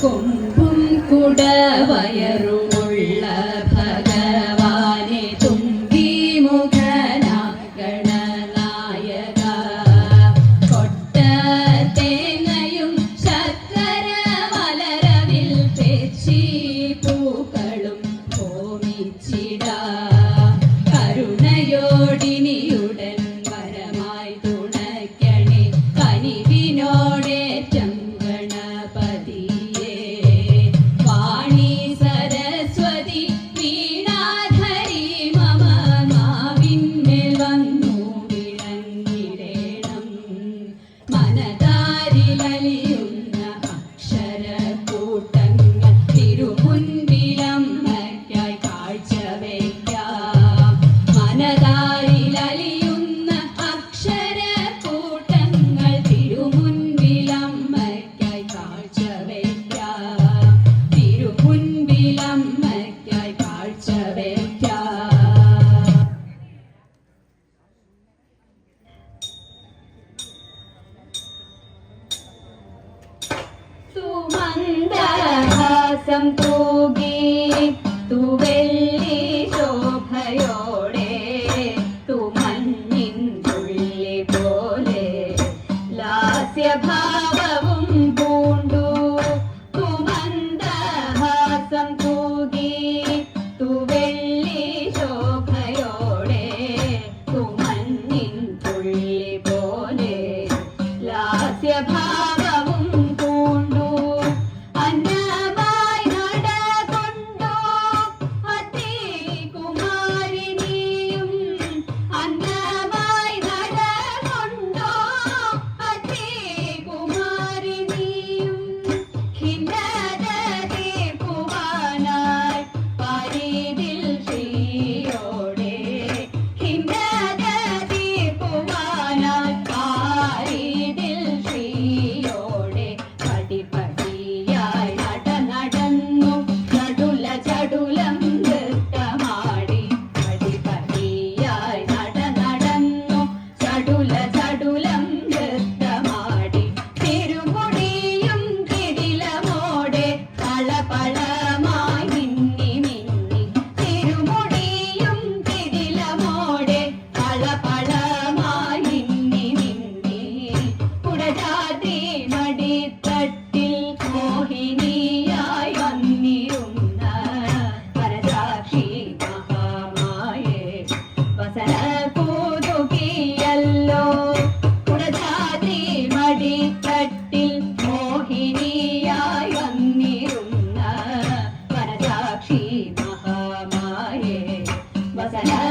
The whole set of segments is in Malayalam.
കൊമ്പും കുടവയറുമുള്ള ഭഗവാനെ തുമ്പി മുഖന ഗണനായക കൊട്ട തേങ്ങയും ശർക്കര മലരവിൽ പേച്ചി ശ്വാസം തൂകി തുവെല്ലി ശോഭയോടെ തുമഞ്ഞിൻ തുള്ളി പോലെ ലാസ്യഭാവവും പൂണ്ടു. തുമന്ദഹാസം തൂകി തുവെല്ലി ശോഭയോടെ തുമഞ്ഞിൻ തുള്ളി പോലെ ലാസ്യഭാവം that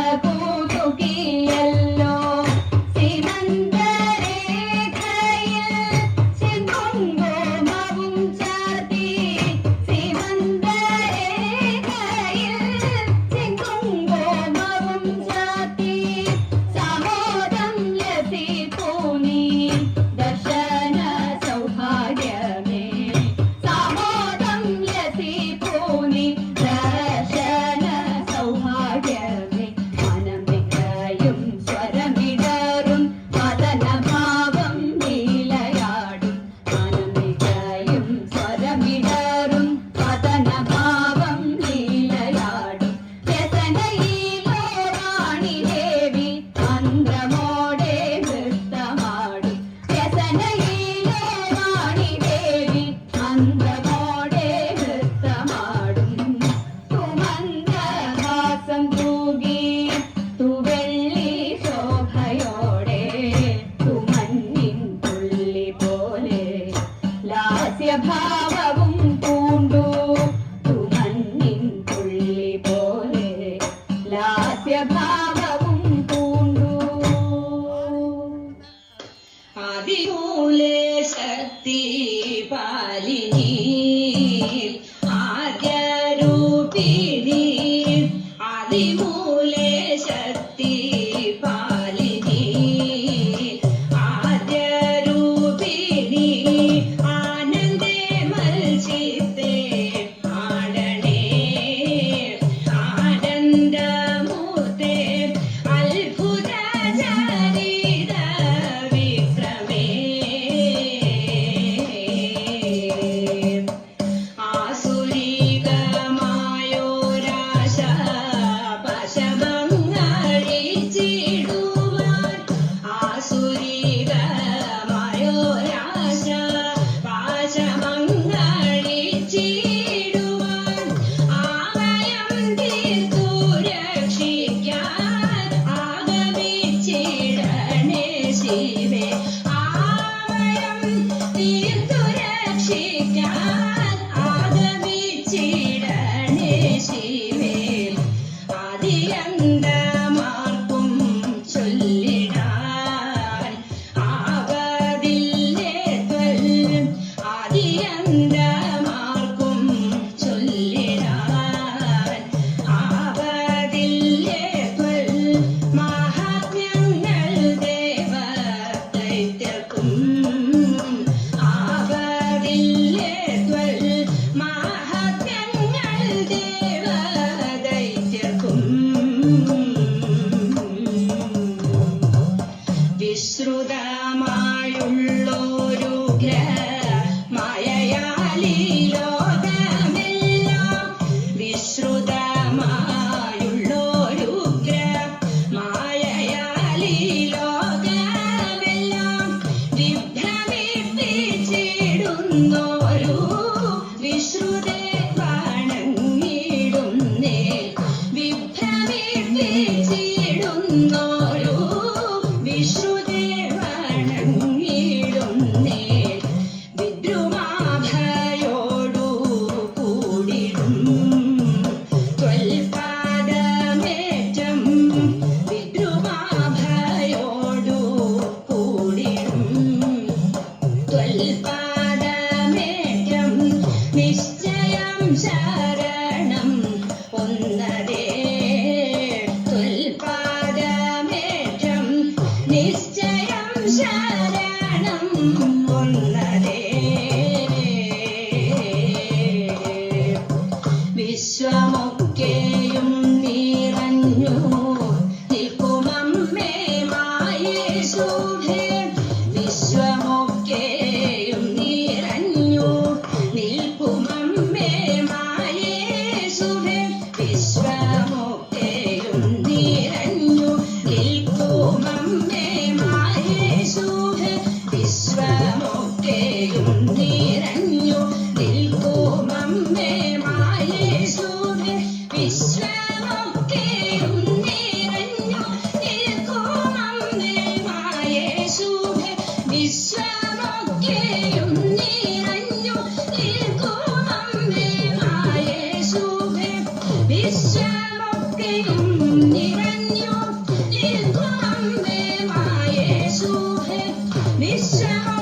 भाव വിഷ്ണു வந்ததே 你想？